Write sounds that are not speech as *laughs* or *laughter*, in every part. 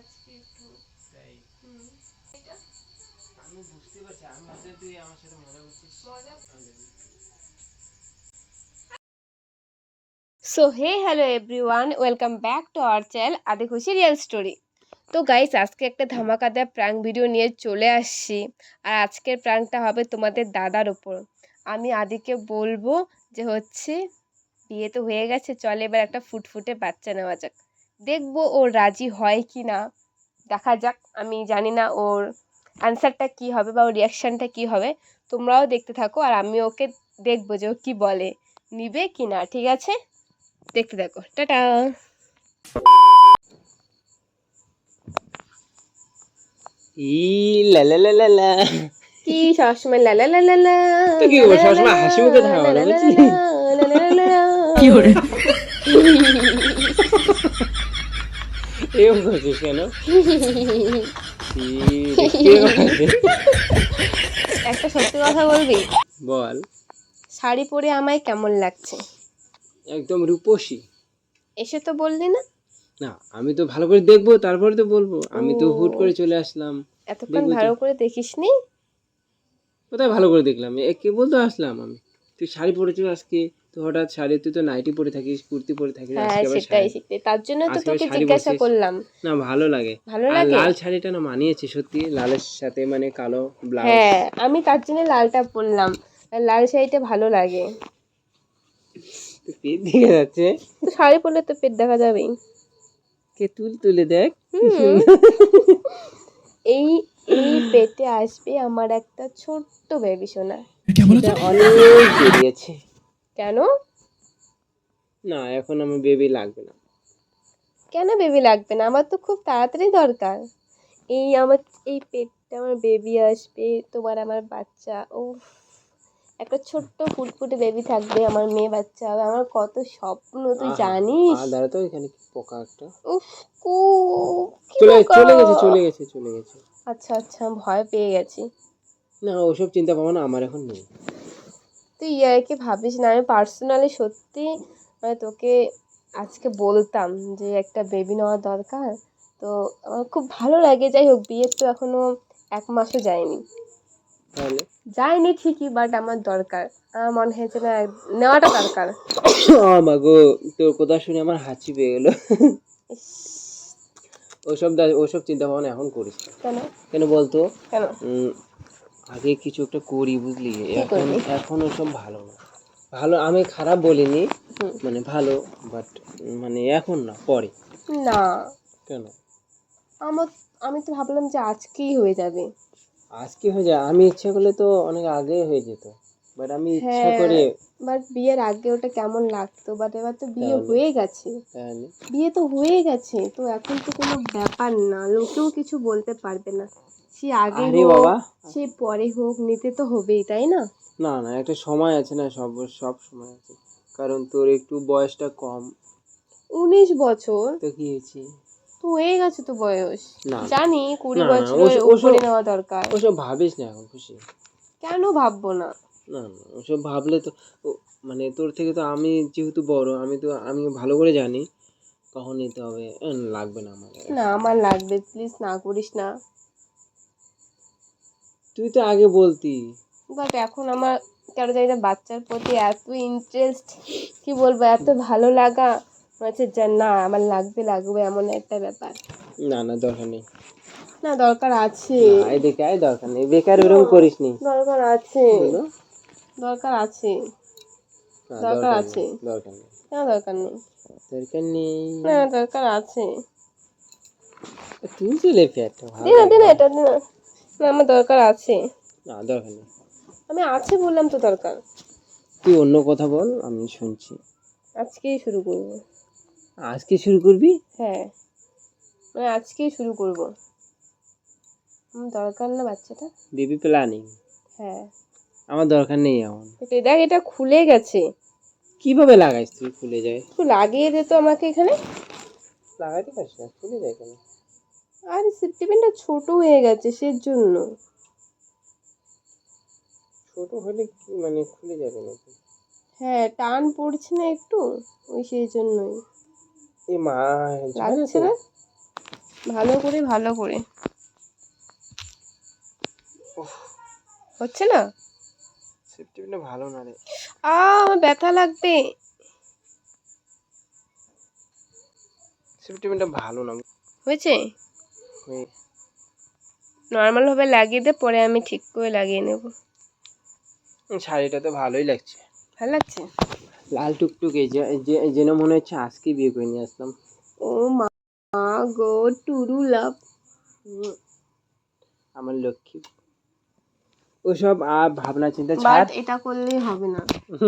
আজকে একটু তাই। হুম। এটা? আমি বুঝতে পারছি আমি তুই আমার সাথে মজা করছিস। মজা so hey hello everyone welcome back to our channel Adi Khushi real story তো গাইস আজকে একটা ধামাকাদার প্র্যাঙ্ক ভিডিও নিয়ে চলে আসছি। আর আজকের প্র্যাঙ্কটা হবে তোমাদের দাদার ওপর আমি আদিকে বলব যে হচ্ছে বিয়ে তো হয়ে গেছে চলে এবার একটা ফুটফুটে বাচ্চা নেওয়া যাক। দেখব ও রাজি হয় কি না দেখা যাক আমি জানি না ওর অ্যান্সারটা কী হবে বা ওর রিয়াকশানটা কী হবে তোমরাও দেখতে থাকো আর আমি ওকে দেখব যে ও কী বলে নিবে কি না ঠিক আছে দেখতে থাকো টাটা ই লা লা লা লা লা কি সবসময় লা লা লা লা লা তো কি সবসময় হাসি মুখে থাকা কি এরকম করছিস কেন। একটা সত্যি কথা বলবি? বল। শাড়ি পরে আমায় কেমন লাগছে? একদম রূপসী। এসে তো বললি না? না আমি তো ভালো করে দেখব তারপরে তো বলব। আমি তো হুট করে চলে আসলাম। এতক্ষণ ভালো করে দেখিসনি? কোথায় ভালো করে দেখলাম? এ কে বলতে আসলাম আমি? তুই শাড়ি পরেছিস আজকে? তো হঠাৎ শাড়ি তুই তো নাইটি পরে থাকিস কুর্তি পরে থাকিস হ্যাঁ সেটাই সেটাই। তার জন্য তো তোকে জিজ্ঞাসা করলাম। না ভালো লাগে। ভালো লাগে? লাল শাড়িটা না মানিয়েছে সত্যি লালের সাথে মানে কালো ব্লাউজ হ্যাঁ আমি তার জন্য লালটা পরলাম। লাল শাড়িটা ভালো লাগে। পেট দিকে যাচ্ছে। তো শাড়ি পরলে তো পেট দেখা যাবেই। কে তুল তুলে দেখ। হুম। *laughs* এই এই পেটে আসবে আমার একটা ছোট্ট বেবি সোনা। অনেক বেরিয়েছে। কেন? না এখন আমার বেবি লাগবে না। কেন বেবি লাগবে না? আমার তো খুব তাড়াতাড়ি দরকার। এই আমার এই পেটটা আমার বেবি আসবে তোমার আমার বাচ্চা ও একটা ছোট্ট ফুটফুটে বেবি থাকবে আমার মেয়ে বাচ্চা হবে আমার কত স্বপ্ন তুই জানিস? দাঁড়া তো এখানে কি পোকা একটা? উফ কু চলে চলে গেছে চলে গেছে চলে গেছে। আচ্ছা আচ্ছা ভয় পেয়ে গেছি। না ওসব চিন্তা ভাবনা আমার এখন নেই। তুই ইয়ারকে ভাবিস না। আমি পার্সোনালি সত্যি মানে তোকে আজকে বলতাম যে একটা বেবি নেওয়া দরকার। তো আমার খুব ভালো লাগে যাই হোক বিয়ের তো এখনও এক মাসও যায়নি। যায়নি ঠিকই বাট আমার দরকার। আমার মনে হয়েছে না নেওয়াটা দরকার। *coughs* আমা গো তোর কথা শুনে আমার হাঁচি পেয়ে গেলো। ওসব ওসব চিন্তা ভাবনা এখন করিস না। কেন? কেন বলতো? কেন? আগে কিছু একটা করি বুঝলি? এখন এখনও ওসব ভালো না। ভালো আমি খারাপ বলিনি মানে ভালো বাট মানে এখন না পরে। না। কেন? আমার আমি তো ভাবলাম যে আজকেই হয়ে যাবে। আজকে হয়ে যায় আমি ইচ্ছা করলে তো অনেক আগে হয়ে যেত। বাট আমি ইচ্ছা হ্যাঁ। করে বাট বিয়ের আগে ওটা কেমন লাগতো? বাট এবার তো বিয়ে? হয়ে গেছে। বিয়ে তো হয়ে গেছে তো এখন তো কোনো ব্যাপার না। লোকেও কিছু বলতে পারবে না। সে আগে আরে হোক বাবা। সে পরে হোক নিতে তো হবেই তাই না? না না একটা সময় আছে না সব সব সময় আছে। কারণ তোর একটু বয়সটা কম। উনিশ বছর? তো কি হয়েছে? তো হয়ে গেছে তো বয়স। জানি কুড়ি বছরের উপরে নেওয়া দরকার। ওসব ভাবিস না এখন খুশি। কেন ভাববো না? না না ওসব ভাবলে তো মানে তোর থেকে তো আমি যেহেতু বড় আমি তো আমি ভালো করে জানি কখন নিতে হবে লাগবে না আমার। না আমার লাগবে প্লিজ না করিস না। তুই তো আগে বলতি। বাট এখন আমার কেন জানি না বাচ্চার প্রতি এত ইন্টারেস্ট কি বলব এত ভালো লাগা হচ্ছে যে না আমার লাগবে লাগবে এমন একটা ব্যাপার। না না দরকার নেই। না দরকার আছে। এদিকে আয় দরকার নেই বেকার ওরকম করিস নি দরকার আছে? দরকার আছে। দরকার আছে। দরকার নেই। কেন দরকার নেই। দরকার নেই। না দরকার আছে। তুই চলে পেট দিন না দিন এটা দিন। না আমার দরকার আছে। না দরকার নেই। আমি আছে বললাম তো দরকার। তুই অন্য কথা বল আমি শুনছি। আজকেই শুরু করব। আজকে শুরু করবি? হ্যাঁ। মানে আজকেই শুরু করব। দরকার না বাচ্চাটা। Baby planning. হ্যাঁ। আমার দরকার নেই এখন। এটা দেখ এটা খুলে গেছে। কীভাবে লাগাইস তুই খুলে যায়? তুই লাগিয়ে দে তো আমাকে এখানে। লাগাইতে পারিস না খুলে যায় কেন? আর টিফিনটা ছোট হয়ে গেছে সের জন্য ছোট হলে কি মানে খুলে যাবে নাকি? হ্যাঁ টান পড়ছে না একটু ওই সেই জন্যই এ মা লাগছে না? ভালো করে ভালো করে। ওহ হচ্ছে না? ভালো না রে। আ আমার ব্যথা লাগবে। ভালো না। হয়েছে? নর্মাল ভাবে লাগিয়ে দে পরে আমি ঠিক করে লাগিয়ে নেব। শাড়িটা তো ভালোই লাগছে। ভালো লাগছে? লাল টুকটুকে যেন মনে হচ্ছে আজকে বিয়ে করে নিয়ে আসলাম। ও মা গো টুরু লাভ। আমার লক্ষ্মী ওসব আর ভাবনা চিন্তা বাট ছাড়। এটা করলেই হবে না।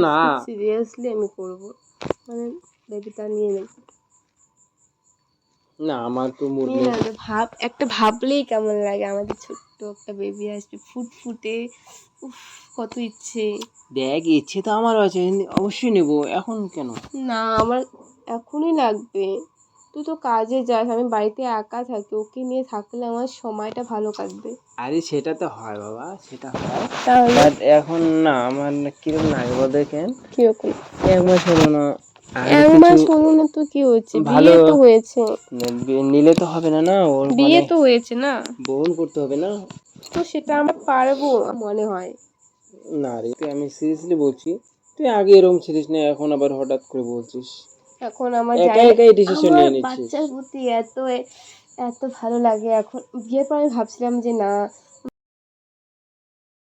না। সিরিয়াসলি আমি করব। মানে বেবিটা নিয়ে নেব। না আমার তো মুড নেই। ভাব একটা ভাবলেই কেমন লাগে। আমাদের ছোট্ট একটা বেবি আসবে ফুটফুটে উফ কত ইচ্ছে। দেখ ইচ্ছে তো আমারও আছে অবশ্যই নেব। এখন কেন? না আমার এখনই লাগবে। তুই তো কাজে যাস আমি বাড়িতে একা থাকি ওকে নিয়ে থাকলে আমার সময়টা ভালো কাটবে। আরে সেটা তো হয় বাবা সেটা হয়। তাহলে? বাট এখন না আমার কীরকম লাগে বল দেখেন? কীরকম? এক মাস হলো না এক মাস হলো না তো কি হয়েছে? বিয়ে তো হয়েছে। নিলে তো হবে না না ওর বিয়ে মানে তো হয়েছে না। বহন করতে হবে না। তো সেটা আমরা পারব মনে হয়। না রে তুই আমি সিরিয়াসলি বলছি তুই আগে এরকম ছিলিস না এখন আবার হঠাৎ করে বলছিস। এখন আমার বাচ্চার প্রতি এত এত ভালো লাগে এখন। বিয়ের পর আমি ভাবছিলাম যে না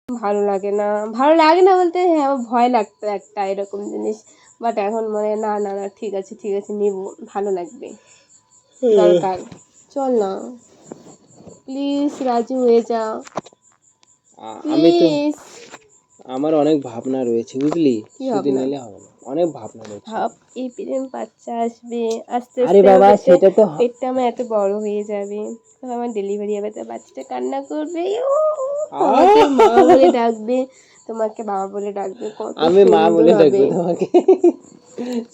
ভালো লাগে না। ভালো লাগে না বলতে হ্যাঁ আমার ভয় লাগতো একটা এরকম জিনিস। বাট এখন মনে না না না ঠিক আছে ঠিক আছে নিব ভালো লাগবে। দরকার। চল না। প্লিজ রাজি হয়ে যা। আমি তো আমার অনেক ভাবনা রয়েছে বুঝলি? কি শুধু? নিলে হবে না। অনেক ভাবনা রয়েছে ভাব এই প্রেম বাচ্চা আসবে আস্তে আরে বাবা সেটা তো পেটটা আমার এত বড় হয়ে যাবে। তখন আমার ডেলিভারি হবে তো বাচ্চাটা কান্না করবে। ও, আমাকে মা বলে ডাকবে তোমাকে বাবা বলে ডাকবে কত আমি মা বলে ডাকবো তোমাকে।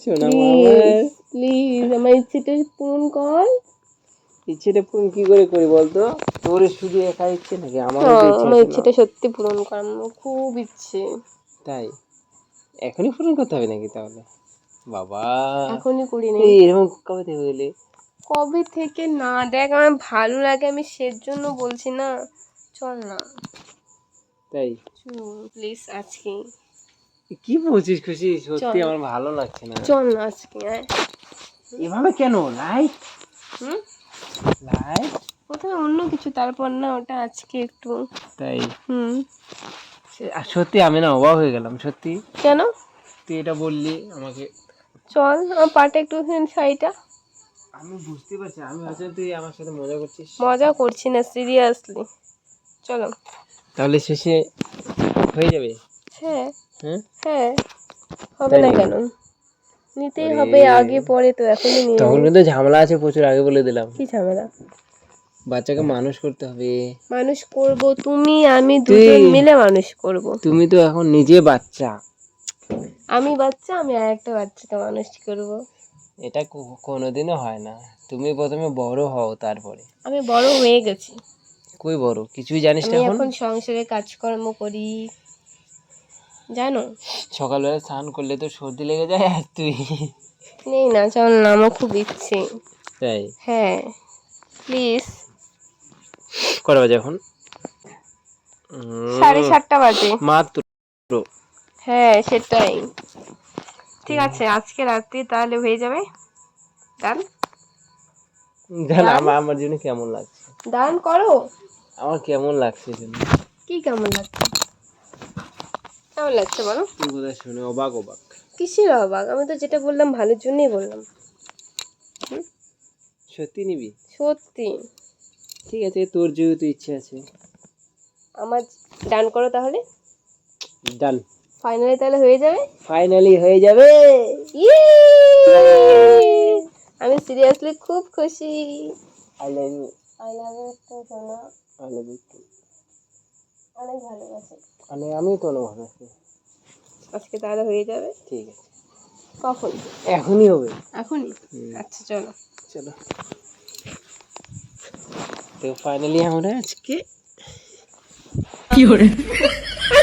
শোনা প্লিজ প্লিজ আমার ইচ্ছেটা পূরণ কর। ইচ্ছেটা পূরণ কি করে করি বলতো? তোর শুধু একা ইচ্ছে নাকি হ্যাঁ, ইচ্ছে আমার? ইচ্ছেটা সত্যি পূরণ কর খুব ইচ্ছে। তাই? এখনই পূরণ করতে হবে নাকি তাহলে? বাবা। এখনই করি নি। এরকম কবে থেকে হইলে? কবে থেকে না? দেখ আমার ভালো লাগে আমি সের জন্য বলছি না। চল না। তাই? প্লিজ আজকে। কি বলছিস খুশি? সত্যি আমার ভালো লাগছে না। চল না আজকে হ্যাঁ এভাবে কেন? লাইট হুম? লাইট প্রথমে অন্য কিছু তারপর না ওটা আজকে একটু। তাই? হুম। সত্যি আমি না অবাক হয়ে গেলাম সত্যি। কেন? তুই এটা বললি আমাকে চল আমার পাটা একটু শাড়িটা। আমি বুঝতে পারছি আমি ভাবছি তুই আমার সাথে মজা করছিস। মজা করছি না সিরিয়াসলি চলো। তাহলে শেষে হয়ে যাবে? হ্যাঁ। হ্যাঁ? হ্যাঁ। হবে না কেন? নিতেই হবে আগে পরে তো এখনই নিয়ে তখন। কিন্তু ঝামেলা আছে প্রচুর আগে বলে দিলাম। কি ঝামেলা? বাচ্চাকে মানুষ করতে হবে। মানুষ করব তুমি আমি দুজন মিলে মানুষ করব। তুমি তো এখন নিজে বাচ্চা। আমি বাচ্চা আমি আর একটা বাচ্চাকে মানুষ করব। এটা কোনোদিনও হয় না। তুমি প্রথমে বড় হও তারপরে। আমি বড় হয়ে গেছি। কই বড়? কিছুই জানিস না এখন? এখন সংসারে কাজকর্ম করি। জানো? সকালবেলা স্নান করলে তো সর্দি লেগে যায় আর তুই? নেই না চল না আমার খুব ইচ্ছে। তাই? হ্যাঁ প্লিজ কটা বাজে এখন? সাড়ে সাতটা বাজে। মাত্র। হ্যাঁ সেটাই। ঠিক আছে আজকে রাত্রি তাহলে হয়ে যাবে। ডান। জান আমার আমার জন্য কেমন লাগছে? ডান করো। আমার কেমন লাগছে জন্য কি কেমন লাগছে? কেমন লাগছে বলো? তুই বোধহয় শুনে? অবাক অবাক। কিসের অবাক? আমি তো যেটা বললাম ভালোর জন্যই বললাম। সত্যি নিবি? সত্যি। ঠিক আছে তোর যেহেতু ইচ্ছে আছে। আমার ডান করো তাহলে। ডান ফাইনালি তাহলে হয়ে যাবে? ফাইনালি হয়ে যাবে! আমি সিরিয়াসলি খুব খুশি। I love you I love you too সোনা। আই লাভ ইউ অনেক ভালোবাসি। মানে আমি তো অনুভব আছি আজকে তাহলে হয়ে যাবে? ঠিক আছে। কখন? এখনই হবে। এখনই? আচ্ছা চলো। চলো। তো ফাইনালি আমরা আজকে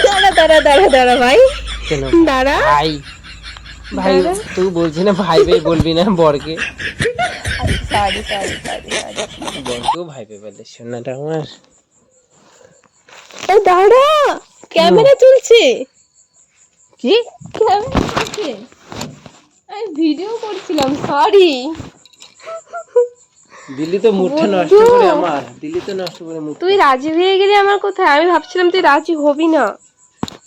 দাঁড়া দাঁড়া দাঁড়া দাঁড়া ভাই। কেন? দাঁড়া। ভাই। ভাই তুই বলছি না ভাই ভাই বলবি না বরকে। আচ্ছা সরি সরি সরি সরি বরকেও ভাই পেপালে সোনাটা আমার। ও দাঁড়া। ক্যামেরা তুলছে কি? ক্যামেরা তুলছে আমি ভিডিও করছিলাম সরি দিল্লি তো মুডটা নষ্ট করে আমার দিল্লি তো নষ্ট করে মুড তুই রাজি হয়ে গেলি আমার কোথায়? আমি ভাবছিলাম তুই রাজি হবি না।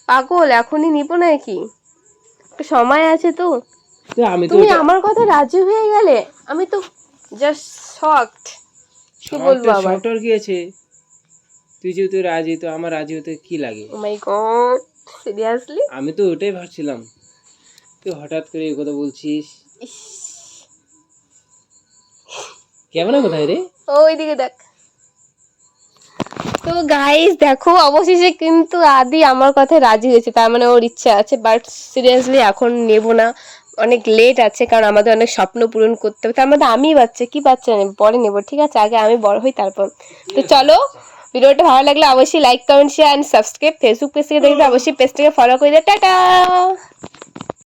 পাগল এখনই নিব নাকি? সময় আছে তো। আমি তুমি আমার কথা রাজি হয়ে গেলে আমি তো জাস্ট শকড কি বলব আবার? কি আছে? তুই যেহেতু রাজি তো আমার রাজি হতে কি লাগে? ও মাই গড সিরিয়াসলি আমি তো ওটাই ভাবছিলাম। তুই হঠাৎ করে এই কথা বলছিস? ক্যামেরা কোথায় রে? ওইদিকে দেখ। তো গাইস দেখো অবশেষে কিন্তু আদি আমার কথায় রাজি হয়েছে। তার মানে ওর ইচ্ছা আছে বাট সিরিয়াসলি এখন নেব না। অনেক লেট আছে কারণ আমাদের অনেক স্বপ্ন পূরণ করতে হবে। তার মধ্যে আমি বাচ্চা কি বাচ্চা নেব? পরে নেব ঠিক আছে? আগে আমি বড় হই তারপর। তো চলো ভিডিওটা ভালো লাগলে অবশ্যই like comment share and subscribe Facebook page থেকে দেখলে অবশ্যই পেজটাকে ফলো করে দিও টাটা!